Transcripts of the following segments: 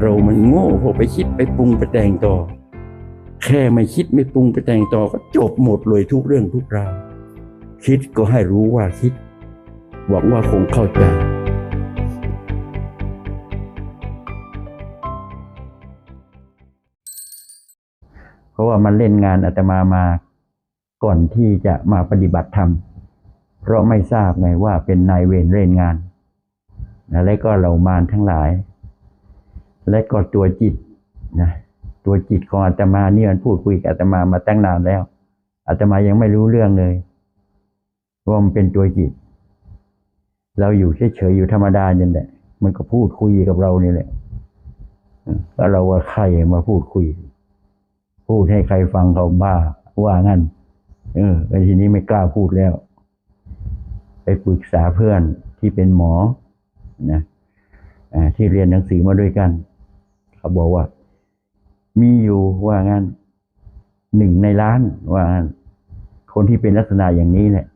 เรามันโง่พอไปคิดไปปรุงไปแต่งต่อ แค่ไม่คิดไม่ปรุงไปแต่งต่อก็จบหมดเลยทุกเรื่องทุกราวคิดก็ให้รู้ว่าคิด หวังว่าคงเข้าใจเพราะว่ามันเล่นงานอาตมามาก่อนที่จะมาปฏิบัติธรรม เพราะไม่ทราบไงว่าเป็นนายเวรเล่นงาน และก็เหล่ามารทั้งหลาย และก็ตัวจิตนะตัวจิตของอาตมานี่มันพูดคุยกับอาตมามาตั้งนานแล้วอาตมายังไม่รู้เรื่องเลยว่ามันเป็นตัวจิต เราอยู่เฉยๆอยู่ธรรมดาเนี่ยแหละมันก็พูดคุยกับเรานี่แหละก็เราว่าใครมาพูดคุย พูดให้ใครฟังเขาบ้าว่างั้น เออแล้ทีนี้ไม่กล้าพูดแล้ว ไปปรึกษาเพื่อนที่เป็นหมอนะอ่าที่เรียนหนังสือมาด้วยกัน เขาบอกว่า มีอยู่ว่างั้นหนึ่งในล้านว่างั้นคนที่เป็นลักษณะอย่างนี้แหละ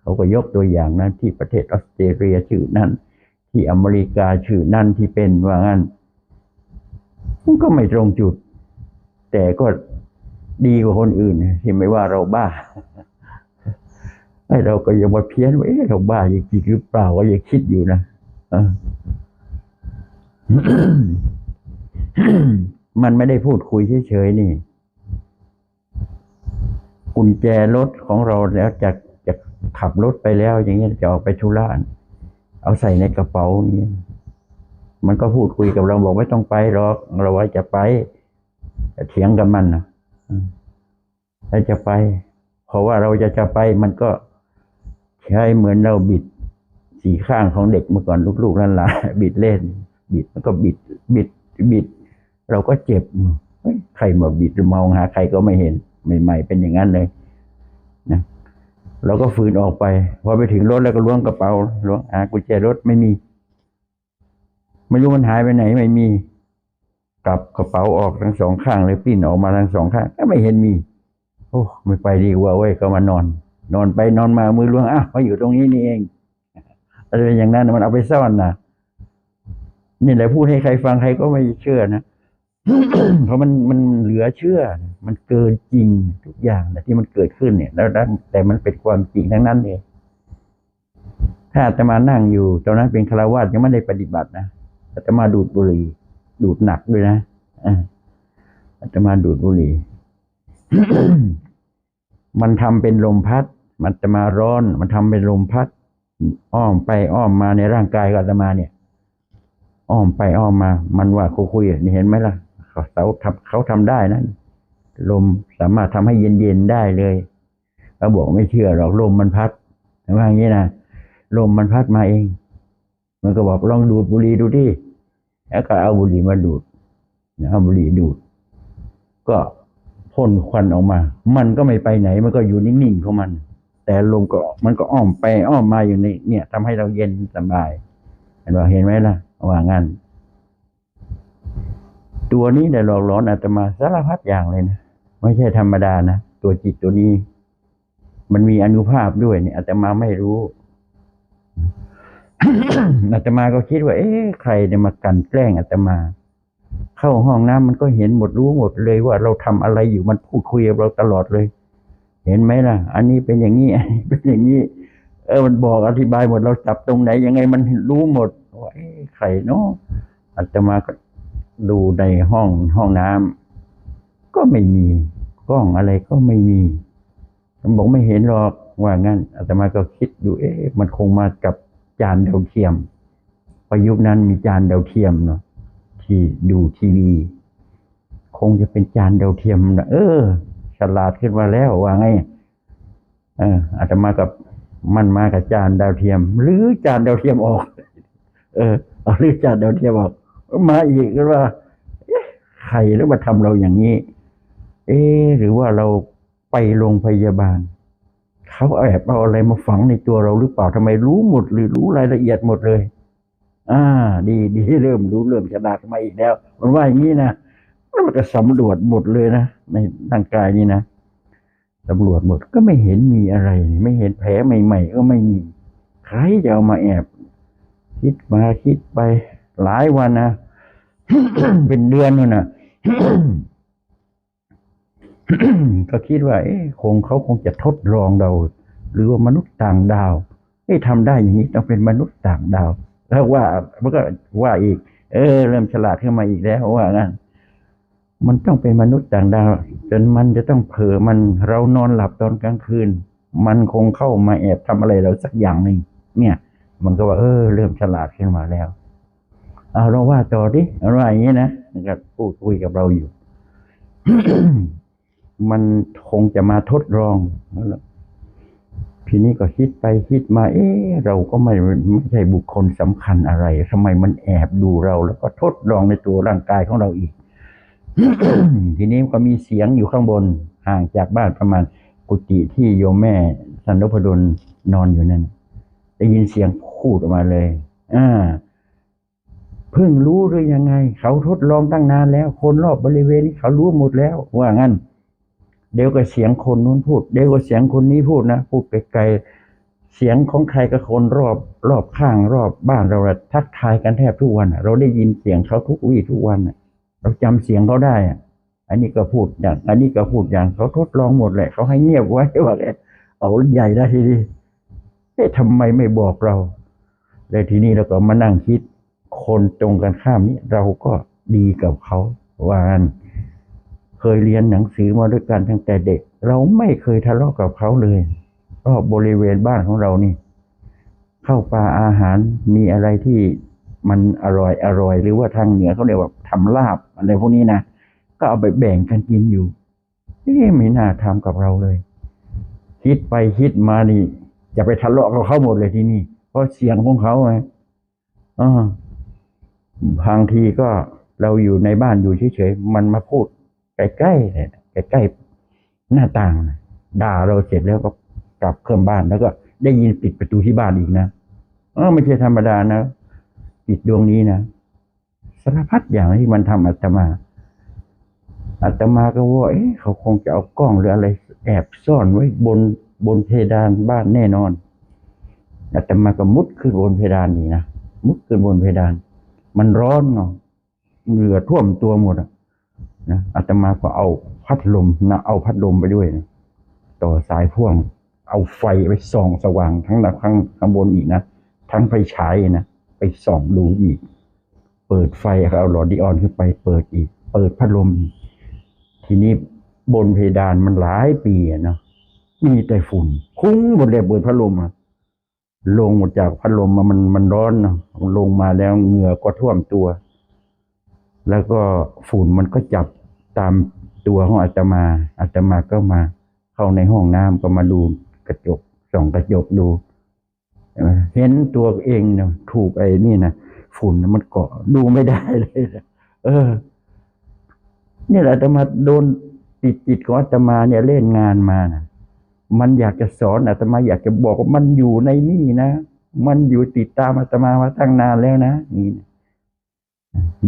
เขาก็ยกตัวอย่างนั้นที่ประเทศออสเตรเลียชื่อนั่นที่อเมริกาชื่อนั่นที่เป็นว่างั้นมันก็ไม่ตรงจุด แต่ก็ดีกว่าคนอื่นที่ไม่ว่าเราบ้าไอ้เราก็ยังมาเพี้ยนว่าเอ๊ะเราบ้าจริงหรือเปล่าก็ยังคิดอยู่นะเออ มันไม่ได้พูดคุยเฉยๆนี่ กุญแจรถของเราแล้วจะจะขับรถไปแล้ว อย่างเงี้ยจะออกไปธุระเอาใส่ในกระเป๋าอย่างเงี้ยมันก็พูดคุยกับเราบอกไม่ต้องไปหรอกเราไว้จะไปเถียงกับมันนะอืมแล้วจะไป เพราะว่าเราจะจะไปมันก็ใช้เหมือนเราบิดสีข้างของเด็กเมื่อก่อนลูกๆนั่นละบิดเล่น บิดมันก็บิด บิดบิด เราก็เจ็บเฮ้ยใครมาบิดมองหาใครก็ไม่เห็นใหม่ ๆ เป็นอย่างนั้นเลยนะเราก็ฝืนออกไปพอไปถึงรถแล้วก็ล้วงกระเป๋าล้วงหากุญแจรถไม่มี ไม่รู้มันหายไปไหนไม่มีกลับกระเป๋าออกทั้งสองข้างเลยปิ้นออกมาทั้งสองข้างก็ไม่เห็นมี โอ้ไม่ไปดีกว่าเว้ยก็มานอน นอนไปนอนมามือล้วงอ้าวมาอยู่ตรงนี้นี่เองอะไรอย่างนั้นนะมันเอาไปซ่อนนะนี่แหละพูดให้ใครฟังใครก็ไม่เชื่อนะ เพราะมันมันเหลือเชื่อ มันเกินจริงทุกอย่างนะที่มันเกิดขึ้นเนี่ย แล้วแต่มันเป็นความจริงทั้งนั้นเองถ้าอาตมานั่งอยู่ตอนนั้นเป็นคารวาสยังไม่ได้ปฏิบัตินะอาตมาดูดบุหรี่ดูดหนักด้วยนะอ่าตมาดูดบุหรี่มันทำเป็นลมพัด มันจะมาร้อน มันทำเป็นลมพัด อ้อมไปอ้อมมาในร่างกายของอาตมาเนี่ย อ้อมไปอ้อมมา มันว่าคุยๆนี่เห็นไหมล่ะ เขาเขาทำเขาทำได้นะลมสามารถทำให้เย็นๆได้เลยเขาบอกไม่เชื่อหรอกลมมันพัดว่าอย่างนี้นะลมมันพัดมาเอง มันก็บอกลองดูดบุหรี่ดูที่แล้วก็เอาบุหรี่มาดูดเอาบุหรี่ดูด ก็พ่นควันออกมา มันก็ไม่ไปไหน มันก็อยู่นิ่งๆของมัน แต่ลมก็มันก็อ้อมไปอ้อมมาอยู่ในเนี่ยทำให้เราเย็นสบายเห็นว่าเห็นไหมล่ะว่างั้น ตัวนี้ได้หลอกหลอนอาตมาสารพัดอย่างเลยนะไม่ใช่ธรรมดานะตัวจิตตัวนี้ มันมีอนุภาพด้วยเนี่ยอาตมาไม่รู้อาตมาก็คิดว่า เอ๊ะใครเนี่ยมากันแกล้งอาตมา เข้าห้องน้ำมันก็เห็นหมดรู้หมดเลยว่าเราทำอะไรอยู่มันพูดคุยกับเราตลอดเลย เห็นไหมล่ะ อันนี้เป็นอย่างนี้อันนี้เป็นอย่างนี้ เออมันบอกอธิบายหมดเราจับตรงไหนยังไงมันรู้หมดว่าเอ๊ะใครเนาะอาตมาก็ ดูในห้องห้องน้ำก็ไม่มีกล้องอะไรก็ไม่มีมันบอกไม่เห็นหรอกว่างั้นอาตมาก็คิดดูเอ๊ะมันคงมากับจานดาวเทียมประยุคนั้นมีจานดาวเทียมเนาะที่ดูทีวี คงจะเป็นจานดาวเทียมนะเออฉลาดขึ้นมาแล้วว่าไงเอออาตมากับมันมากับจานดาวเทียม หรือจานดาวเทียมออก เออหรือจานดาวเทียมออก มาอีกก็ว่าใครแล้วมาทำเราอย่างนี้ เอ๊หรือว่าเราไปโรงพยาบาล เขาแอบเอาอะไรมาฝังในตัวเราหรือเปล่าทำไมรู้หมดหรือรู้รายละเอียดหมดเลย อ่า ดีดีเริ่มรู้เริ่มฉลาดมาอีกแล้ว มันว่าอย่างนี้นะแล้วมันก็สำรวจหมดเลยนะในร่างกายนี่นะตำรวจหมดก็ไม่เห็นมีอะไร ไม่เห็นแผลใหม่ ๆ ก็ไม่มี ใครจะเอามาแอบ คิดมาคิดไป หลายวันนะ เป็นเดือนนู่นนะก็คิดว่าเอ๊ะคงเขาคงจะทดลองเรา หรือว่ามนุษย์ต่างดาวเอ๊ะทำได้อย่างนี้ต้องเป็นมนุษย์ต่างดาว แล้วว่ามันก็ว่าอีก เออ เริ่มฉลาดขึ้นมาอีกแล้วว่างั้นมันต้องเป็นมนุษย์ต่างดาวจนมันจะต้องเผลอมันเรานอนหลับตอนกลางคืน มันคงเข้ามาแอบทำอะไรเราสักอย่างหนึ่งเนี่ย มันก็ว่า เออ เริ่มฉลาดขึ้นมาแล้ว เราว่าต่อดิเอาว่าอย่างนี้นะมันก็พูดคุยกับเราอยู่ มันคงจะมาทดลองแล้วทีนี้ก็คิดไปคิดมา เอ๊เราก็ไม่ไม่ใช่บุคคลสำคัญอะไรทำไมมันแอบดูเรา แล้วก็ทดลองในตัวร่างกายของเราอีก ทีนี้ก็มีเสียงอยู่ข้างบน ห่างจากบ้านประมาณกุฏิที่โยมแม่สันนพดลนอนอยู่นั่นได้ยินเสียงพูดออกมาเลย อ่า เพิ่งรู้หรือยังไง เขาทดลองตั้งนานแล้ว คนรอบบริเวณนี้เขารู้หมดแล้ว ว่างั้น เดี๋ยวก็เสียงคนนู้นพูด เดี๋ยวก็เสียงคนนี้พูดนะ พูดไกลๆเสียงของใครกับคนรอบ รอบข้างรอบบ้านเราทักทายกันแทบทุกวัน เราได้ยินเสียงเขาทุกวี่ทุกวันเราจำเสียงเขาได้อันนี้ก็พูดอย่าง อันนี้ก็พูดอย่างเขาทดลองหมดแหละ เขาให้เงียบไว้ว่าแกเอาใหญ่ได้ทีนี้เอ๊ะทำไมไม่บอกเราเลยทีนี้เราก็มานั่งคิด คนตรงกันข้ามนี้เราก็ดีกับเขาวานเคยเรียนหนังสือมาด้วยกันตั้งแต่เด็ก เราไม่เคยทะเลาะกับเขาเลยรอบบริเวณบ้านของเรานี่ เข้าปลาอาหารมีอะไรที่มันอร่อยอร่อย หรือว่าทางเหนือเขาเรียกว่าทำลาบอะไรพวกนี้นะก็เอาไปแบ่งกันกินอยู่เอ๊ะไม่น่าทำกับเราเลย คิดไปคิดมานี่จะไปทะเลาะกับเขาหมดเลยที่นี่เพราะเสียงของเขาไงอ่า บางทีก็เราอยู่ในบ้านอยู่เฉยๆมันมาพูดใกล้ๆเนี่ยใกล้ๆหน้าต่างนะด่าเราเสร็จแล้วก็กลับเครื่องบ้านแล้วก็ได้ยินปิดประตูที่บ้านอีกนะเออไม่ใช่ธรรมดานะปิดดวงนี้นะสารพัดอย่างที่มันทำอาตมาอาตมาก็ว่าเอ๊ะเขาคงจะเอากล้องหรืออะไร แอบซ่อนไว้บนบนเพดานบ้านแน่นอนอาตมาก็มุดขึ้นบนเพดานนี่นะมุดขึ้นบนเพดาน มันร้อนเนาะเหงื่อท่วมตัวหมดอะนะอาตมาก็เอาพัดลมนะเอาพัดลมไปด้วยนะต่อสายพ่วง เอาไฟไปส่องสว่างทั้งข้างข้างบนอีกนะทั้งไฟฉายนะไปส่องดูอีก เปิดไฟเอาหลอดดิออนขึ้นไป เปิดอีก เปิดพัดลม ทีนี้บนเพดานมันหลายปีอะเนาะมีแต่ฝุ่น คุ้งหมดเลยเปิดพัดลมอะ ลงมาจากพัดลมมามันมันร้อนลงมาแล้วเหงื่อก็ท่วมตัว แล้วก็ฝุ่นมันก็จับตามตัวของอาตมาอาตมาก็มา เข้าในห้องน้ำก็มาดูกระจกส่องกระจกดูเห็นตัวเองเนาะถูกไอ้นี่นะฝุ่นมันเกาะดูไม่ได้เลยเออนี่แหละอาตมาโดนติดจิตของอาตมาเนี่ยเล่นงานมานะ มันอยากจะสอนอาตมาอยากจะบอกว่ามันอยู่ในนี่นะ มันอยู่ติดตามอาตมามาตั้งนานแล้วนะนี่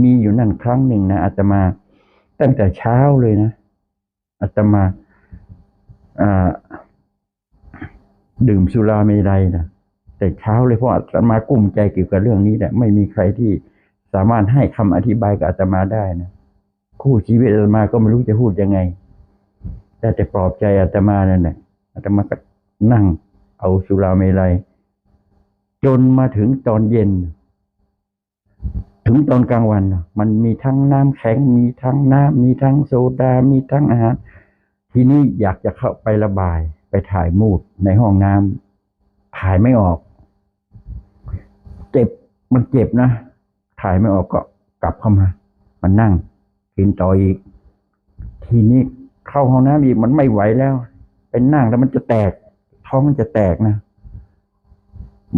มีอยู่นั่นครั้งหนึ่งนะอาตมา ตั้งแต่เช้าเลยนะอาตมาดื่มสุราเมรัยนะแต่เช้าเลยเพราะอาตมากุ้มใจเกี่ยวกับเรื่องนี้แหละไม่มีใครที่สามารถให้คำอธิบายกับอาตมาได้นะคู่ชีวิตอาตมาก็ไม่รู้จะพูดยังไง แต่แต่ปลอบใจอาตมานั่นแหละ อาตมาก็นั่ง เอาสุราเมลัย จนมาถึงตอนเย็น ถึงตอนกลางวัน มันมีทั้งน้ำแข็ง มีทั้งน้ำมีทั้งโซดา มีทั้งอาหาร ทีนี้อยากจะเข้าไประบาย ไปถ่ายมูดในห้องน้ำถ่ายไม่ออก เจ็บ มันเจ็บนะ ถ่ายไม่ออกก็กลับเข้ามา มันนั่งกินต่ออีก ทีนี้เข้าห้องน้ำอีกมันไม่ไหวแล้ว เป็นนั่งแล้วมันจะแตก ท้องมันจะแตกนะ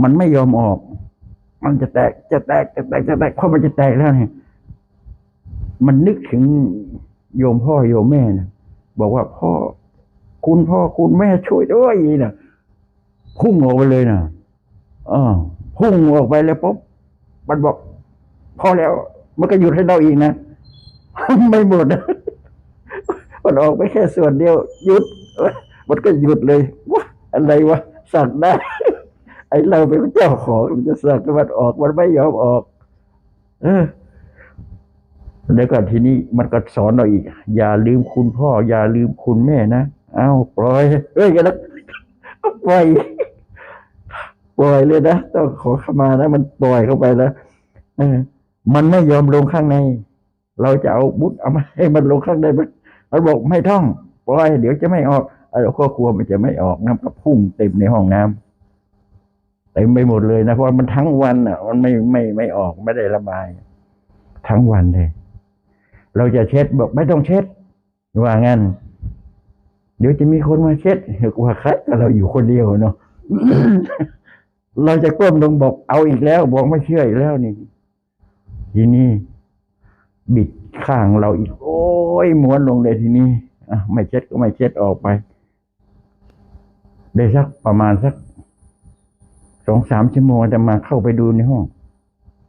มันไม่ยอมออก มันจะแตกจะแตกจะแตกจะแตกเพราะมันจะแตกแล้วเนี่ย มันนึกถึงโยมพ่อโยมแม่นะบอกว่าพ่อคุณพ่อคุณแม่ช่วยด้วยนะพุ่งออกไปเลยนะเออพุ่งออกไปแล้วปุ๊บมันบอกพอแล้ว มันก็หยุดให้เราอีกนะไม่หมดนะมันออกไปแค่ส่วนเดียวหยุด มันก็หยุดเลยว้าอะไรวะสั่งได้ไอเราเป็นเจ้าของมันจะสั่งให้มันออกมันไม่ยอมออก เออแล้วก็ทีนี้มันก็สอนเราอีก อย่าลืมคุณพ่อ อย่าลืมคุณแม่นะเอ้าปล่อยเอ้ยกันแล้วปล่อยปล่อยเลยนะต้องขอขมานะมันปล่อยเข้าไปแล้วเออ มันไม่ยอมลงข้างใน เราจะเอาบุตรเอามาให้มันลงข้างในมันบอกไม่ต้องปล่อยเดี๋ยวจะไม่ออก เราก็กลัวมันจะไม่ออกน้ำก็พุ่งเต็มในห้องน้ำเต็มไปหมดเลยนะเพราะมันทั้งวันอะ มันไม่ไม่ไม่ออกไม่ได้ระบาย ทั้งวันเลย เราจะเช็ดบอกไม่ต้องเช็ด ว่างั้น เดี๋ยวจะมีคนมาเช็ดกว่าใครก็เราอยู่คนเดียวเนาะเราจะก้มลงบอกเอาอีกแล้ว บอกไม่เชื่ออีกแล้วนี่ทีนี้บิดข้างเราอีก โอ้ยม้วนลงเลยทีนี้อะไม่เช็ดก็ไม่เช็ดออกไป ได้สักประมาณสักสองสามชั่วโมงจะมาเข้าไปดูในห้อง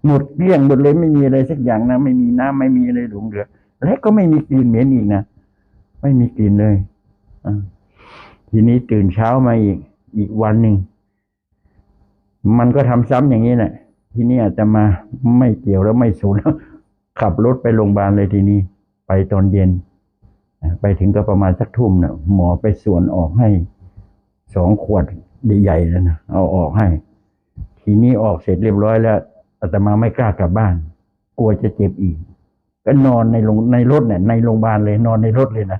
หมดเกลี้ยงหมดเลยไม่มีอะไรสักอย่างนะไม่มีน้ำไม่มีอะไรหลงเหลือ และก็ไม่มีกลิ่นเหม็นอีกนะไม่มีกลิ่นเลยอทีนี้ตื่นเช้ามาอีก อีกวันหนึ่งมันก็ทำซ้ำอย่างนี้แหละทีนี้อาจจะมาไม่เกี่ยวแล้วไม่สูญแล้วขับรถไปโรงพยาบาลเลยทีนี้ ไปตอนเย็นไปถึงก็ประมาณสักทุ่มนะหมอไปส่วนออกให้ สองขวดใหญ่ๆแล้วนะเอาออกให้ ทีนี้ออกเสร็จเรียบร้อยแล้วอาตมาไม่กล้ากลับบ้าน กลัวจะเจ็บอีก ก็นอนในโรงในรถเนี่ยในโรงพยาบาลเลยนอนในรถเลยนะ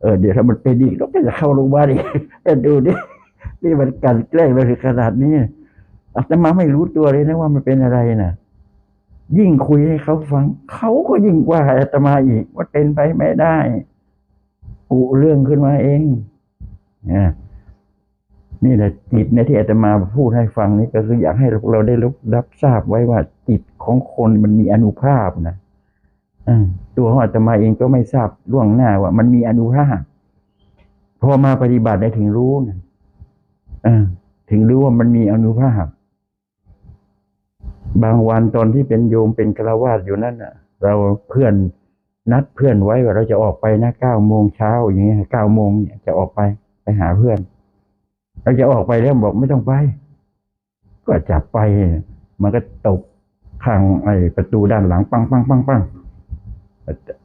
เออเดี๋ยวถ้ามันเป็นอีกเราก็จะเข้าโรงพยาบาลอีกแต่ดูดินี่มันกลันแกล้งเราถึงขนาดนี้อาตมาไม่รู้ตัวเลยนะว่ามันเป็นอะไรนะยิ่งคุยให้เขาฟัง เขาก็ยิ่งกว่าอาตมาอีก ว่าเป็นไปไม่ได้อุเรื่องขึ้นมาเองนะ นี่แหละจิตเนี่ยที่อาตมาพูดให้ฟังนี่ก็คืออยากให้เราได้รับรับทราบไว้ว่าจิตของคนมันมีอนุภาพนะอตัวของอาตมาเองก็ไม่ทราบล่วงหน้าว่า มันมีอนุภาพพอมาปฏิบัติได้ถึงรู้นะถึงรู้ว่ามันมีอนุภาพ บางวันตอนที่เป็นโยมเป็นฆราวาสอยู่นั่นน่ะ เราเพื่อนนัดเพื่อนไว้ว่าเราจะออกไปนะเก้าโมงเช้าอย่างเงี้ยเก้าโมงเนี่ยจะออกไปไปหาเพื่อน เราจะออกไปแล้วบอกไม่ต้องไป ก็จับไป มันก็ตกข้างไอ้ประตูด้านหลังปังปังปังปัง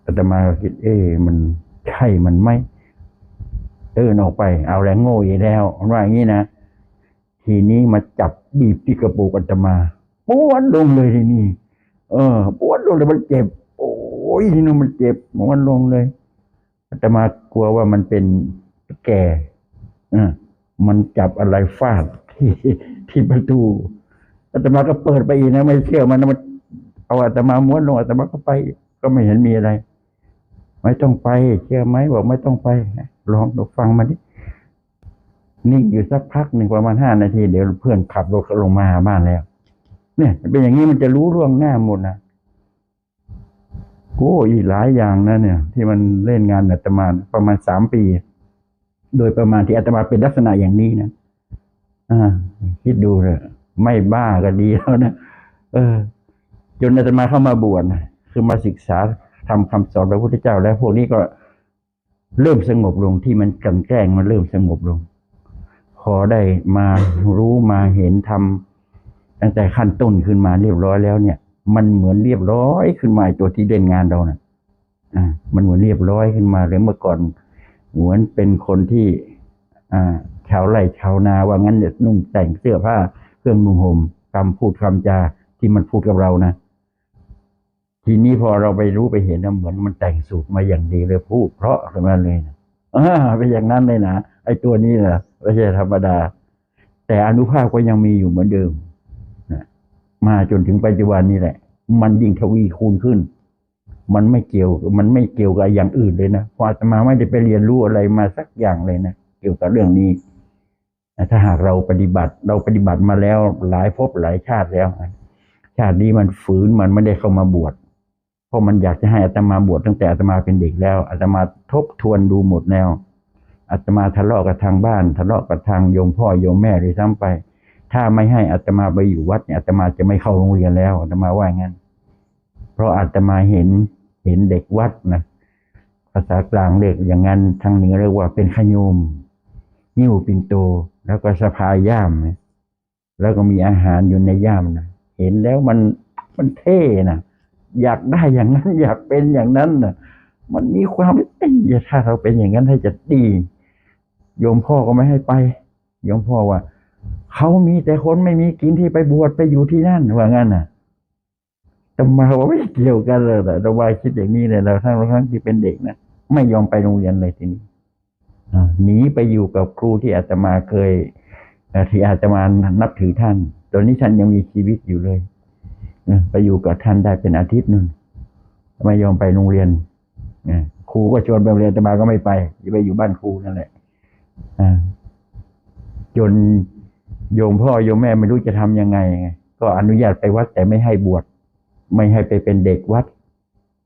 อาตมาคิดเอ๊ะมันใช่มันไหมเดินออกไป เอาแรงโง่อีกแล้วว่าอย่างนี้นะทีนี้มาจับบีบที่กระปุกอาตมาปวนลงเลยทีนี้เออปวนลงเลยมันเจ็บ โอ้ยทีนู้นมันเจ็บม้วนลงเลยอาตมากลัวว่ามันเป็นแก่อ่า มันจับอะไรฟาดที่ที่ประตูอาตมาก็เปิดไปอีกนะ ไม่เชื่อมันมันเอาอาตมาม้วนลงอาตมาก็ไป ก็ไม่เห็นมีอะไร ไม่ต้องไป เชื่อไหมบอกไม่ต้องไปลองดูฟังมาดินิ่งอยู่สักพักหนึ่งประมาณห้านาที เดี๋ยวเพื่อนขับรถลงมาหาบ้านแล้ว เนี่ยเป็นอย่างนี้มันจะรู้ล่วงหน้าหมดนะโอ้อีหลายอย่างนะเนี่ย ที่มันเล่นงานอาตมาประมาณสามปี โดยประมาณที่อาตมาเป็นลักษณะอย่างนี้นะอ่า คิดดูเลยไม่บ้าก็ดีแล้วนะเออ จนอาตมาเข้ามาบวชคือมาศึกษาทำคำสอนพระพุทธเจ้า แล้วพวกนี้ก็เริ่มสงบลงที่มันกันแกล้งมันเริ่มสงบลง พอได้มารู้มาเห็นทำตั้งแต่ขั้นต้นขึ้นมาเรียบร้อยแล้วเนี่ย มันเหมือนเรียบร้อยขึ้นมาตัวที่เล่นงานเรานะ่ะอ่ามันเหมือนเรียบร้อยขึ้นมาเลยเมื่อก่อน เหมือนเป็นคนที่ชาวไร่ชาวนาว่างั้นเนี่ยนุ่งแต่งเสื้อผ้าเครื่องนุ่งห่มคำพูดคำจาที่มันพูดกับเรานะ ทีนี้พอเราไปรู้ไปเห็นนะเหมือนมันแต่งสูตรมาอย่างดีเลยพูดเพราะขึ้นมาเลยนะอ่าเป็นอย่างนั้นเลยนะไอ้ตัวนี้นะไม่ใช่ธรรมดา แต่อนุภาพก็ยังมีอยู่เหมือนเดิมนะมาจนถึงปัจจุบันนี้แหละ มันยิ่งทวีคูณขึ้น มันไม่เกี่ยว มันไม่เกี่ยวกับอย่างอื่นเลยนะพราะอาตมาไม่ได้ไปเรียนรู้อะไรมาสักอย่างเลยนะเกี่ยวกับเรื่องนี้ถ้าหากเราปฏิบัติ เราปฏิบัติมาแล้วหลายภพหลายชาติแล้วชาตินี้มันฝืนมันไม่ได้เข้ามาบวชเพราะมันอยากจะให้อาตมาบวชตั้งแต่อาตมาเป็นเด็กแล้วอาตมาทบทวนดูหมดแล้วอาตมาทะเลาะกับทางบ้านทะเลาะกับทางโยมพ่อโยมแม่เลยซ้ำไป ถ้าไม่ให้อาตมาไปอยู่วัดเนี่ยอาตมาจะไม่เข้าโรงเรียนแล้วอาตมาว่างั้น เพราะอาตมาเห็น เห็นเด็กวัดนะภาษากลางเรียกอย่างนั้นทางเหนือเรียกว่าเป็นขยมนิ้วปินโต แล้วก็สะพายย่ามนะแล้วก็มีอาหารอยู่ในย่ามนะเห็นแล้วมันมันเท่นะอยากได้อย่างนั้น อยากเป็นอย่างนั้นน่ะมันมีความเอ้ยถ้าเราเป็นอย่างนั้นให้จะดีโยมพ่อก็ไม่ให้ไปโยมพ่อว่าเขามีแต่คนไม่มีกินที่ไปบวชไปอยู่ที่นั่นว่างั้นน่ะ แต่มาว่าไม่เกี่ยวกันเลยแต่เราว่าคิดอย่างนี้เลยเราทั้งทั้งที่เป็นเด็กนะไม่ยอมไปโรงเรียนเลยทีนี้หนีไปอยู่กับครูที่อาตมาเคยที่อาตมานับถือท่าน ตอนนี้ท่านยังมีชีวิตอยู่เลยไปอยู่กับท่านได้เป็นอาทิตย์นึงไม่ยอมไปโรงเรียนครูก็ชวนไปโรงเรียนอาตมาก็ไม่ไปไปอยู่บ้านครูนั่นแหละจนโยมพ่อโยมแม่ไม่รู้จะทำยังไง ก็อนุญาตไปวัดแต่ไม่ให้บวช ไม่ให้ไปเป็นเด็กวัด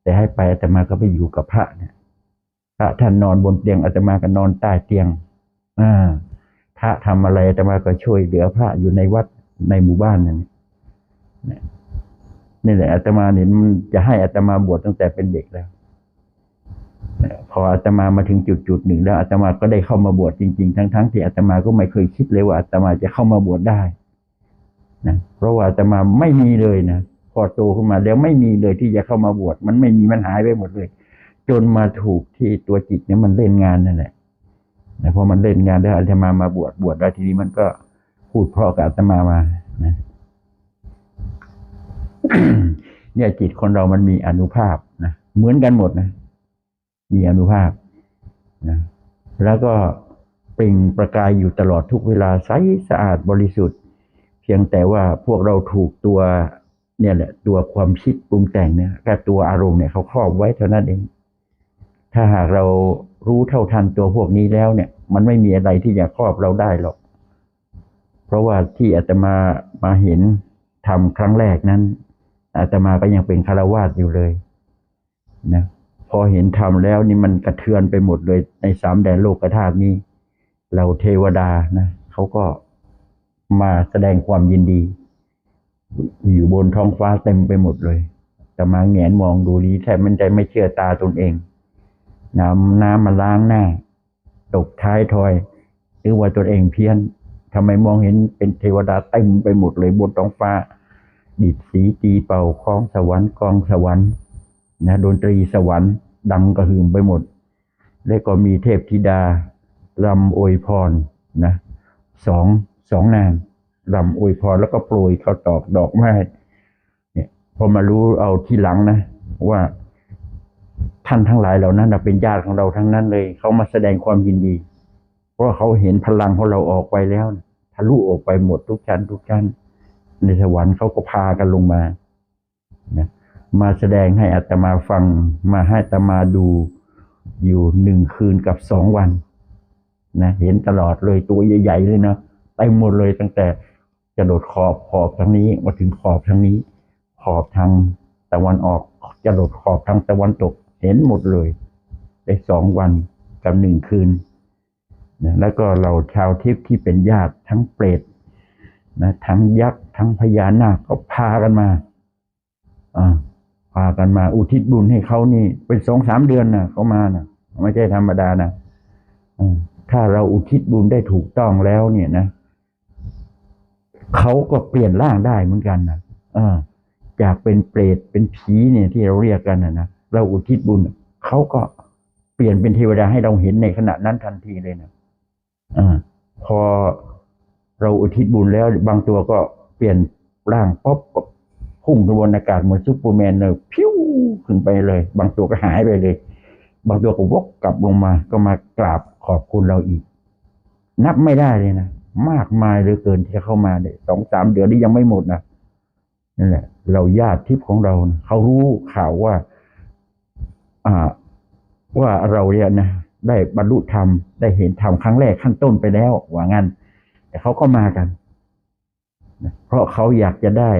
แต่ให้ไปอาตมาก็ไปอยู่กับพระเนี่ยพระท่านนอนบนเตียงอาตมาก็นอนใต้เตียงอ่าพระทำอะไรอาตมาก็ช่วยเหลือพระอยู่ในวัดในหมู่บ้านนั่นนี่นี่แหละอาตมาเนี่ยมันจะให้อาตมาบวชตั้งแต่เป็นเด็กแล้วพออาตมามาถึงจุดจุดหนึ่งแล้วอาตมาก็ได้เข้ามาบวชจริง ๆ ทั้งๆที่อาตมาก็ไม่เคยคิดเลยว่าอาตมาจะเข้ามาบวชได้นะเพราะว่าอาตมาไม่มีเลยนะ พอโตขึ้นมาแล้วไม่มีเลยที่จะเข้ามาบวชมันไม่มีมันหายไปหมดเลย จนมาถูกที่ตัวจิตเนี่ยมันเล่นงานนั่นแหละนะพอมันเล่นงานแล้อาตมามาบวชบวชแล้วทีนี้มันก็พูดเพราะกับอาตมามานะเนี่ยจิตคนเรามันมีอนุภาพนะเหมือนกันหมดนะ มีอนุภาพนะแล้วก็เปล่งประกายอยู่ตลอดทุกเวลาใสสะอาดบริสุทธิ์ เพียงแต่ว่าพวกเราถูกตัว เนี่ยแหละตัวความคิดปรุงแต่งเนี่ยกับตัวอารมณ์เนี่ยเขาครอบไว้เท่านั้นเอง ถ้าหากเรารู้เท่าทันตัวพวกนี้แล้วเนี่ย มันไม่มีอะไรที่จะครอบเราได้หรอก เพราะว่าที่อาตมามาเห็นทำครั้งแรกนั้นอาตมาก็ยังเป็นคารวาสอยู่เลยนะพอเห็นทำแล้วนี่มันกระเทือนไปหมดเลยในสามแดนโลกธาตุนี้ เราเทวดานะเขาก็มาแสดงความยินดี อยู่บนท้องฟ้าเต็มไปหมดเลยแต่มาแงนมองดูนี้แทบมันใจไม่เชื่อตาตนเอง น้ำน้ำมาล้างหน้า ตกท้ายทอยหรือว่าตัวเองเพี้ยนทำไมมองเห็นเป็นเทวดาเต็มไปหมดเลยบนท้องฟ้า ดิดสีตีเป่าคล้องสวรรค์กองสวรรค์นะดนตรีสวรรค์ดังกระหึ่มไปหมด แล้วก็มีเทพธิดารำอวยพรนะสองสองนาง รำอวยพรแล้วก็โปรยเขาวตอกดอกไม้เนี่ยพอมารู้เอาที่หลังนะ ว่าท่านทั้งหลายเหล่านั้นเป็นญาติของเราทั้งนั้นเลย เขามาแสดงความยินดี เพราะเขาเห็นพลังของเราออกไปแล้วทะลุออกไปหมดทุกชั้นทุกชั้น ในสวรรค์เขาก็พากันลงมานะมาแสดงให้อัตมาฟังมาให้อัตมาดูอยู่หนึ่งคืนกับสองวันนะเห็นตลอดเลยตัวใหญ่ ๆ เลยนะเต็มหมดเลยตั้งแต่ กระโดดขอบขอบทางนี้มาถึงขอบทางนี้ ขอบทางตะวันออกกระโดดขอบทางตะวันตก เห็นหมดเลยได้สองวันกับหนึ่งคืนนะแล้วก็เราชาวทิพย์ที่เป็นญาติทั้งเปรตนะทั้งยักษ์ทั้งพญานาคก็พากันมาอ่าพากันมาอุทิศบุญให้เขานี่เป็นสองสามเดือนนะเขามานะไม่ใช่ธรรมดานะอถ้าเราอุทิศบุญได้ถูกต้องแล้วเนี่ยนะ เขาก็เปลี่ยนร่างได้เหมือนกันนะอ่าจากเป็นเปรตเป็นผีเนี่ยที่เราเรียกกันนะนะเราอุทิศบุญเขาก็เปลี่ยนเป็นเทวดาให้เราเห็นในขณะนั้นทันทีเลยนะอ่าพอเราอุทิศบุญแล้ว บางตัวก็เปลี่ยนร่างป๊อบก็พุ่งขึ้นบนอากาศเหมือนซูเปอร์แมนเลยพิ้วขึ้นไปเลย บางตัวก็หายไปเลย บางตัวก็วกกลับลงมา ก็มากราบขอบคุณเราอีก นับไม่ได้เลยนะ มากมายเหลือเกินที่เข้ามาเนี่ยสองสามเดือนนี้ยังไม่หมดนะนั่นแหละ เราญาติทิพย์ของเรานะเขารู้ข่าวว่า อ่า ว่าเราเนี่ยนะได้บรรลุธรรมได้เห็นธรรมครั้งแรกขั้นต้นไปแล้วว่างั้นแต่เขาก็มากันเพราะเขาอยากจะได้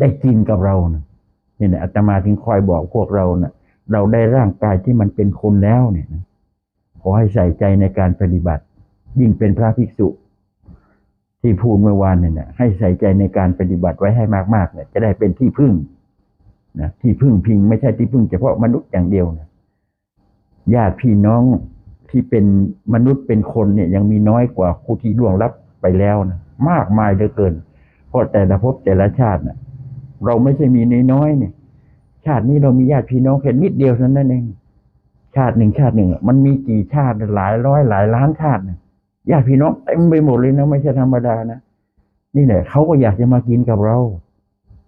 ได้กินกับเรานะนี่แหละอาตมาถึงคอยบอกพวกเรานะเราได้ร่างกายที่มันเป็นคนแล้วเนี่ยนะขอให้ใส่ใจในการปฏิบัติ ยิ่งเป็นพระภิกษุ ที่พูดเมื่อวานเนี่ยนะให้ใส่ใจในการปฏิบัติไว้ให้มากๆเนี่ยจะได้เป็นที่พึ่งนะที่พึ่งพิงไม่ใช่ที่พึ่งเฉพาะมนุษย์อย่างเดียวนะญาติพี่น้องที่เป็นมนุษย์เป็นคนเนี่ยยังมีน้อยกว่าผู้ที่ล่วงลับไปแล้วนะมากมายเหลือเกิน เพราะแต่ละภพแต่ละชาตินะเราไม่ใช่มีน้อยๆเนี่ย ชาตินี้เรามีญาติพี่น้องแค่นิดเดียวเท่านั้นเองชาติหนึ่งชาติหนึ่งมันมีกี่ชาติหลายร้อยหลายล้านชาตินะ ญาติพี่น้องเต็มไปหมดเลยนะไม่ใช่ธรรมดานะนี่แหละเขาก็อยากจะมากินกับเรา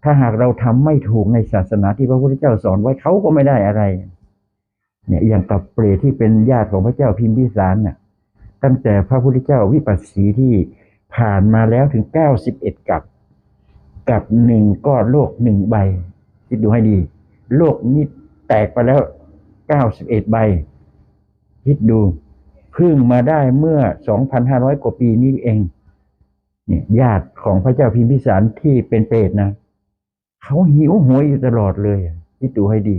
ถ้าหากเราทำไม่ถูกในศาสนาที่พระพุทธเจ้าสอนไว้เขาก็ไม่ได้อะไร เนี่ยอย่างกับเปรตที่เป็นญาติของพระเจ้าพิมพิสารน่ะ ตั้งแต่พระพุทธเจ้าวิปัสสีที่ผ่านมาแล้วถึงเก้าสิบเอ็ดกับ กับหนึ่งก้อนโลกหนึ่งใบคิดดูให้ดี โลกนี้แตกไปแล้วเก้าสิบเอ็ดใบคิดดู พึ่งมาได้เมื่อสองพันห้าร้อยกว่าปีนี้เองเนี่ยญาติของพระเจ้าพิมพิสารที่เป็นเปรตนะเขาหิวโหวยอยู่ตลอดเลยคิดดูให้ดี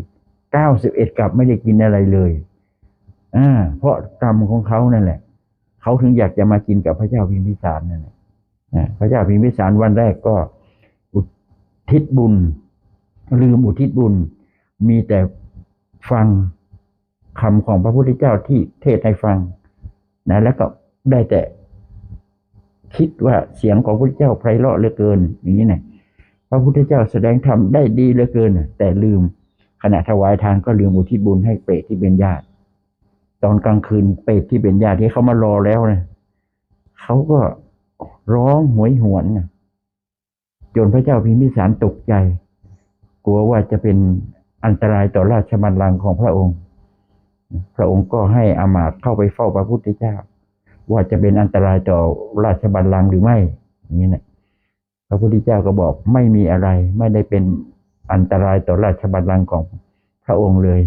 เก้าสิบเอ็ดกับไม่ได้กินอะไรเลยอ่าเพราะกรรมของเขานั่นแหละ เขาถึงอยากจะมากินกับพระเจ้าพิมพิสารนั่นแหละอ่าพระเจ้าพิมพิสารวันแรกก็อุทิศบุญ ลืมอุทิศบุญ มีแต่ฟังคำของพระพุทธเจ้าที่เทศให้ฟัง นะแล้วก็ได้แต่คิดว่าเสียงของพระพุทธเจ้าไพเราะเหลือเกิน อย่างนี้นะพระพุทธเจ้าแสดงธรรมได้ดีเหลือเกิน แต่ลืมขณะถวายทานก็ลืมอุทิศบุญให้เปรตที่เป็นญาติ ตอนกลางคืนเปรตที่เป็นญาติที่เขามารอแล้วนะเขาก็ร้องหวยหวนนะจนพระเจ้าพิมพิสารตกใจ กลัวว่าจะเป็นอันตรายต่อราชบัลลังก์ของพระองค์ พระองค์ก็ให้อามาตย์เข้าไปเฝ้าพระพุทธเจ้า ว่าจะเป็นอันตรายต่อราชบัลลังก์หรือไม่อย่างนี้นะพระพุทธเจ้าก็บอกไม่มีอะไร ไม่ได้เป็นอันตรายต่อราชบัลลังก์ของพระองค์เลย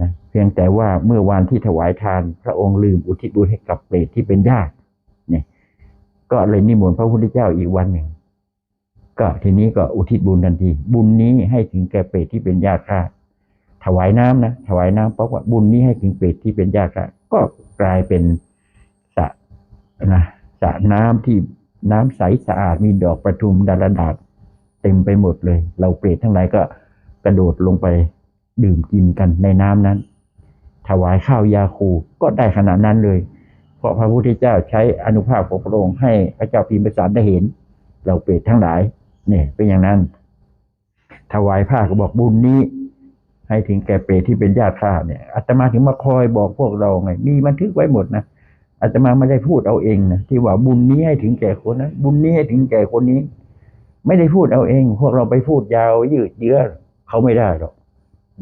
นะเพียงแต่ว่าเมื่อวานที่ถวายทาน พระองค์ลืมอุทิศบุญให้กับเปรตที่เป็นญาติเนี่ย ก็เลยนิมนต์พระพุทธเจ้าอีกวันหนึ่ง ก็ทีนี้ก็อุทิศบุญทันที บุญนี้ให้ถึงแก่เปรตที่เป็นญาติข้า ถวายน้ำนะถวายน้ำเพราะว่าบุญนี้ให้ถึงเปรตที่เป็นญาติข้าก็กลายเป็นสระนะสระน้ำที่น้ำใสสะอาดมีดอกประทุมดารดาษเต็มไปหมดเลย เราเปรตทั้งหลายก็กระโดดลงไปดื่มกินกันในน้ำนั้น ถวายข้าวยาคูก็ได้ขนาดนั้นเลย เพราะพระพุทธเจ้าใช้อนุภาพของพระองค์ให้พระเจ้าพิมพิสารได้เห็น เราเปรตทั้งหลายเนี่ยเป็นอย่างนั้น ถวายผ้าก็บอกบุญนี้ ให้ถึงแก่เปรตที่เป็นญาติข้าเนี่ยอาตมาถึงมาคอยบอกพวกเราไง มีบันทึกไว้หมดนะอาตมาไม่ได้พูดเอาเองนะที่ว่าบุญนี้ให้ถึงแก่คนนั้นบุญนี้ให้ถึงแก่คนนี้ ไม่ได้พูดเอาเอง พวกเราไปพูดยาวยืดเยื้อเขาไม่ได้หรอก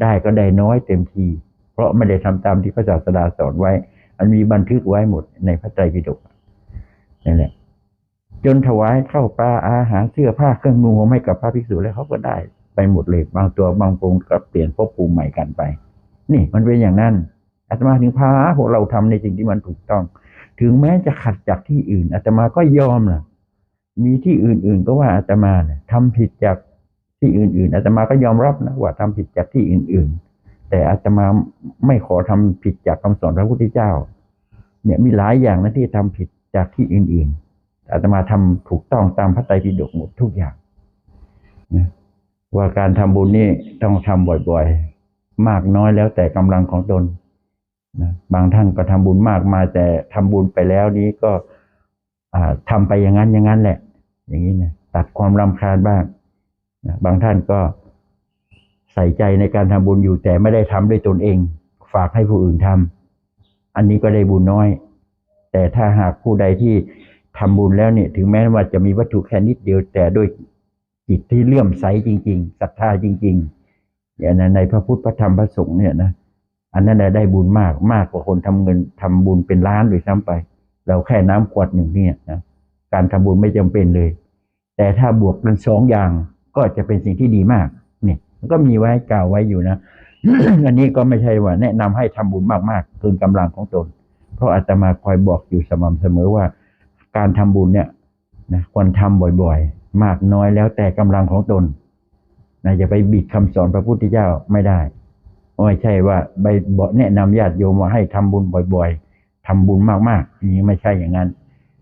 ได้ก็ได้น้อยเต็มที เพราะไม่ได้ทำตามที่พระศาสดาสอนไว้อันมีบันทึกไว้หมดในพระไตรปิฎกนั่นแหละจนถวายเข้าปลาอาหารเสื้อผ้าเครื่องนุ่งห่มให้กับพระภิกษุแล้วเขาก็ได้ ไปหมดเลยบางตัวบางปงก็เปลี่ยนภพภูมิใหม่กันไป นี่มันเป็นอย่างนั้นอาตมาถึงพาพวกเราทำในสิ่งที่มันถูกต้อง ถึงแม้จะขัดจากที่อื่นอาตมาก็ยอมล่ะ มีที่อื่นๆก็ว่าอาตมาเนี่ยทำผิดจากที่อื่นๆอาตมาก็ยอมรับนะว่าทำผิดจากที่อื่น ๆ แต่อาตมาไม่ขอทำผิดจากคำสอนพระพุทธเจ้า เนี่ยมีหลายอย่างนะที่ทำผิดจากที่อื่น ๆอาตมาทำถูกต้องตามพระไตรปิฎกหมดทุกอย่างนะ ว่าการทำบุญนี่ต้องทำบ่อยๆ มากน้อยแล้วแต่กำลังของตนนะบางท่านก็ทำบุญมากมายแต่ทำบุญไปแล้วนี้ก็ทำไปอย่างนั้นอย่างนั้นแหละ อย่างนี้นะตัดความรำคาญบ้างนะบางท่านก็ใส่ใจในการทำบุญอยู่แต่ไม่ได้ทำด้วยตนเอง ฝากให้ผู้อื่นทำอันนี้ก็ได้บุญน้อย แต่ถ้าหากผู้ใดที่ทำบุญแล้วเนี่ย ถึงแม้ว่าจะมีวัตถุแค่นิดเดียวแต่ด้วย จิตที่เลื่อมใสจริง ๆศรัทธาจริง ๆ อย่างนั้นในพระพุทธพระธรรมพระสงฆ์เนี่ยนะอันนั้นได้บุญมากมากกว่าคนทำเงินทำบุญเป็นล้านหรือซ้ำไป เราแค่น้ำขวดหนึ่งเนี่ยนะการทำบุญไม่จำเป็นเลย แต่ถ้าบวกกันสองอย่างก็จะเป็นสิ่งที่ดีมากเนี่ยมันก็มีไว้กล่าวไว้อยู่นะอันนี้ก็ไม่ใช่ว่า แนะนำให้ทำบุญมากๆเกินกำลังของตน เพราะอาตมาคอยบอกอยู่สม่ำเสมอว่า การทำบุญเนี่ยนะควรทำบ่อยๆ มากน้อยแล้วแต่กำลังของตนนะอย่าไปบิดคำสอนพระพุทธเจ้าไม่ได้ไม่ใช่ว่าไปบอกแนะนำญาติโยมว่าให้ทำบุญบ่อยๆทำบุญมากๆนี่ไม่ใช่อย่างนั้น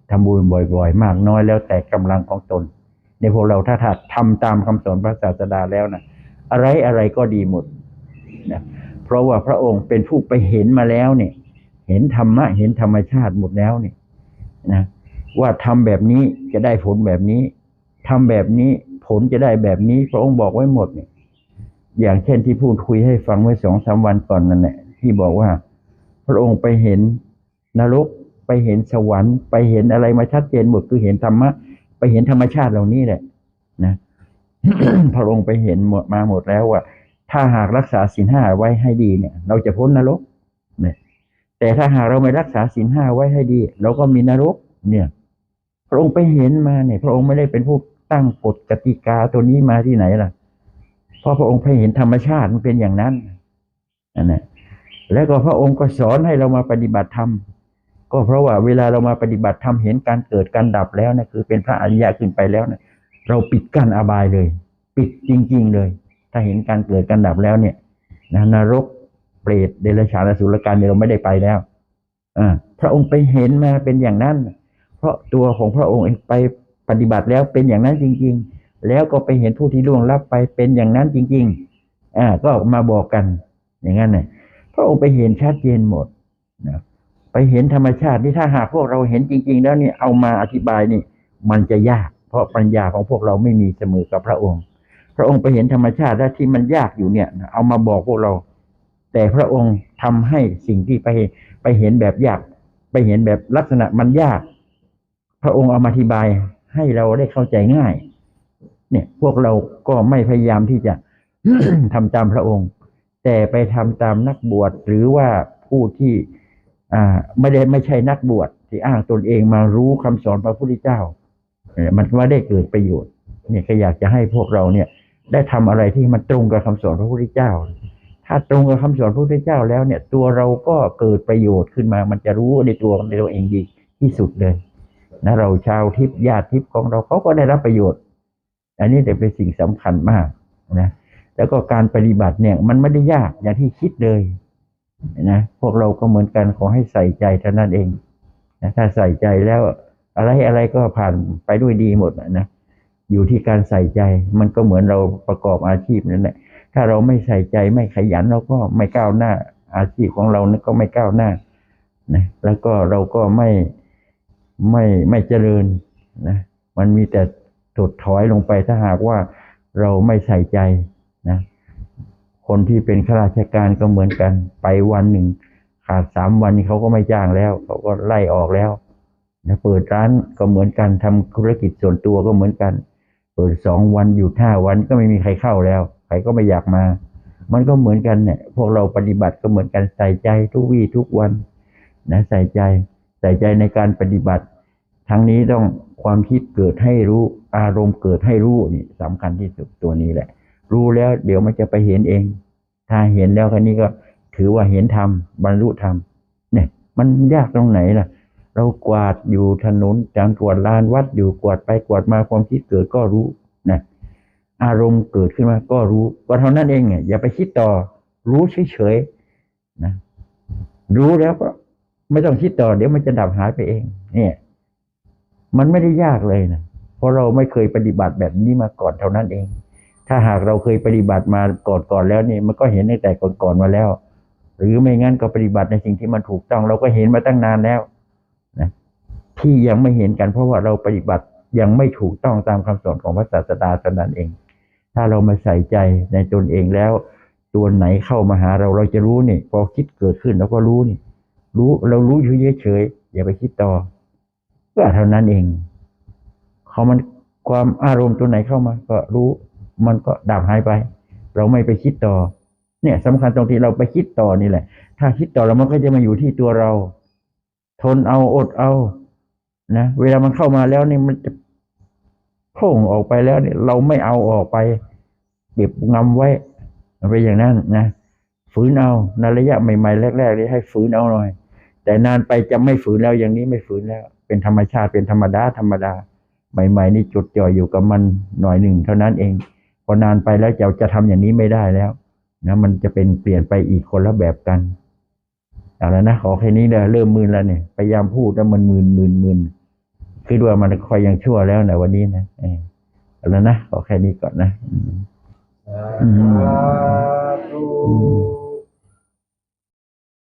ทำบุญบ่อยๆ มากน้อยแล้วแต่กำลังของตน ในพวกเราถ้าถ้าทำตามคำสอนพระศาสดาแล้วนะอะไรอะไรก็ดีหมดนะเพราะว่าพระองค์เป็นผู้ไปเห็นมาแล้วเนี่ย เห็นธรรมะเห็นธรรมชาติหมดแล้วเนี่ยนะว่าทำแบบนี้จะได้ผลแบบนี้ ทำแบบนี้ผลจะได้แบบนี้ พระองค์บอกไว้หมดเนี่ยอย่างเช่นที่พูดคุยให้ฟังเมื่อสองสามวันก่อนนั่นแหละที่บอกว่า พระองค์ไปเห็นนรกไปเห็นสวรรค์ไปเห็นอะไรมาชัดเจนหมดคือเห็นธรรมะ ไปเห็นธรรมชาติเหล่านี้แหละ นะพระองค์ไปเห็นหมดมาหมดแล้วว่า ถ้าหากรักษาศีลห้าไว้ให้ดีเนี่ย เราจะพ้นนรกเนี่ยแต่ถ้าหากเราไม่รักษาศีลห้าไว้ให้ดี เราก็มีนรก เนี่ย พระองค์ไปเห็นมาเนี่ย พระองค์ไม่ได้เป็นผู้ ตั้งกฎกติกาตัวนี้มาที่ไหนล่ะ เพราะพระองค์ไปเห็นธรรมชาติมันเป็นอย่างนั้นอันนั้นแล้วก็พระองค์ก็สอนให้เรามาปฏิบัติธรรม ก็เพราะว่าเวลาเรามาปฏิบัติธรรมเห็นการเกิดการดับแล้วนะคือ เป็นพระอริยะขึ้นไปแล้วนะเราปิดกั้นอบายเลย ปิดจริง ๆ เลย ถ้าเห็นการเกิดการดับแล้วเนี่ยนะนรกเปรตเดรัจฉานสุรกายเนี่ยเราไม่ได้ไปแล้วอ่าพระองค์ไปเห็นมาเป็นอย่างนั้น เพราะตัวของพระองค์เองไป ปฏิบัติแล้วเป็นอย่างนั้นจริง ๆ แล้วก็ไปเห็นผู้ที่ล่วงลับไปเป็นอย่างนั้นจริง ๆ อ่า ก็มาบอกกัน อย่างนั้นเนี่ยพระองค์ไปเห็นชัดเจนหมดนะไปเห็นธรรมชาติที่ถ้าหากพวกเราเห็นจริง ๆ แล้วเนี่ยเอามาอธิบายนี่ มันจะยาก เพราะปัญญาของพวกเราไม่มีเสมอกับพระองค์ พระองค์ไปเห็นธรรมชาติและที่มันยากอยู่เนี่ย เอามาบอกพวกเรา แต่พระองค์ทำให้สิ่งที่ไปไปเห็นแบบยาก ไปเห็นแบบลักษณะมันยาก พระองค์เอามาอธิบาย ให้เราได้เข้าใจง่าย เนี่ยพวกเราก็ไม่พยายามที่จะทำตามพระองค์ แต่ไปทำตามนักบวชหรือว่าผู้ที่อ่าไม่ได้ไม่ใช่นักบวชที่อ้างตนเองมารู้คำสอนพระพุทธเจ้ามันว่าได้เกิดประโยชน์ เนี่ยก็อยากจะให้พวกเราเนี่ย ได้ทำอะไรที่มันตรงกับคำสอนพระพุทธเจ้า ถ้าตรงกับคำสอนพระพุทธเจ้าแล้วเนี่ย ตัวเราก็เกิดประโยชน์ขึ้นมา มันจะรู้ในตัวในตัวเองดีที่สุดเลย นะเราชาวทิพย์ญาติทิพย์ของเราเขาก็ได้รับประโยชน์ อันนี้จะเป็นสิ่งสำคัญมากนะแล้วก็การปฏิบัติเนี่ยมันไม่ได้ยากอย่างที่คิดเลยนะพวกเราก็เหมือนกันขอให้ใส่ใจเท่านั้นเองนะถ้าใส่ใจแล้วอะไรอะไรก็ผ่านไปด้วยดีหมดนะอยู่ที่การใส่ใจมันก็เหมือนเราประกอบอาชีพนั่นแหละถ้าเราไม่ใส่ใจไม่ขยันเราก็ไม่ก้าวหน้า อาชีพของเรานั้นก็ไม่ก้าวหน้านะแล้วก็เราก็ไม่ ไม่ไม่เจริญนะมันมีแต่ถดถอยลงไปถ้าหากว่าเราไม่ใส่ใจนะคนที่เป็นข้าราชการก็เหมือนกัน ไปวันหนึ่ง ขาดสามวันนี้เขาก็ไม่จ้างแล้ว เขาก็ไล่ออกแล้วนะเปิดร้านก็เหมือนกันทำธุรกิจส่วนตัวก็เหมือนกัน เปิดสองวันหยุดห้าวันก็ไม่มีใครเข้าแล้วใครก็ไม่อยากมา มันก็เหมือนกันเนี่ยพวกเราปฏิบัติก็เหมือนกันใส่ใจทุกวี่ทุกวัน นะใส่ใจ ส่ใจในการปฏิบัติ ทั้งนี้ต้องความคิดเกิดให้รู้อารมณ์เกิดให้รู้นี่สำคัญที่สุดตัวนี้แหละ รู้แล้วเดี๋ยวมันจะไปเห็นเอง ถ้าเห็นแล้วคันนี้ก็ถือว่าเห็นธรรมบรรลุธรรมเนี่ยมันยากตรงไหนล่ะ เรากวาดอยู่ถนนจางกวาดลานวัดอยู่กวาดไปกวาดมาความคิดเกิดก็รู้นะอารมณ์เกิดขึ้นมาก็รู้ก็เท่านั้นเองไงอย่าไปคิดต่อ รู้เฉยๆนะรู้แล้วก็ ไม่ต้องคิดต่อ เดี๋ยวมันจะดับหายไปเอง เนี่ย มันไม่ได้ยากเลยนะเพราะเราไม่เคยปฏิบัติแบบนี้มาก่อนเท่านั้นเอง ถ้าหากเราเคยปฏิบัติมาก่อนๆแล้วนี่มันก็เห็นตั้งแต่ก่อนๆมาแล้ว หรือไม่งั้นก็ปฏิบัติในสิ่งที่มันถูกต้อง เราก็เห็นมาตั้งนานแล้วนะที่ยังไม่เห็นกันเพราะว่าเราปฏิบัติยังไม่ถูกต้องตามคำสอนของพระศาสดาเท่านั้นเอง ถ้าเรามาใส่ใจในตนเองแล้ว ตัวไหนเข้ามาหาเราเราจะรู้นี่พอคิดเกิดขึ้นเราก็รู้นี่ รู้เรารู้อยู่เฉยๆอย่าไปคิดต่อก็เท่านั้นเองเขามันความอารมณ์ตัวไหนเข้ามา ก็รู้มันก็ดับหายไป เราไม่ไปคิดต่อ เนี่ยสำคัญตรงที่เราไปคิดต่อนี่แหละ ถ้าคิดต่อแล้วมันก็จะมาอยู่ที่ตัวเรา ทนเอาอดเอานะเวลามันเข้ามาแล้วนี่มันจะโผล่ออกไปแล้วเนี่ยเราไม่เอาออกไปเก็บงำไว้มันเป็นอย่างนั้นนะฝืนเอาในระยะใหม่ๆแรกๆนี่ให้ฝืนเอาหน่อย แต่นานไปจะไม่ฝืนแล้วอย่างนี้ไม่ฝืนแล้ว เป็นธรรมชาติเป็นธรรมดาธรรมดา ใหม่ๆนี่จดจ่ออยู่กับมันหน่อยหนึ่งเท่านั้นเอง พอนานไปแล้วจะจะทำอย่างนี้ไม่ได้แล้วนะมันจะเป็นเปลี่ยนไปอีกคนละแบบกันเอาแล้วนะขอแค่นี้เลยเริ่มมืนแล้วเนี่ยพยายามพูดแล้วมันมืนมืนมืนคิดว่ามันคอยยังชั่วแล้วนะวันนี้นะเออเอาแล้วนะขอแค่นี้ก่อนนะอืม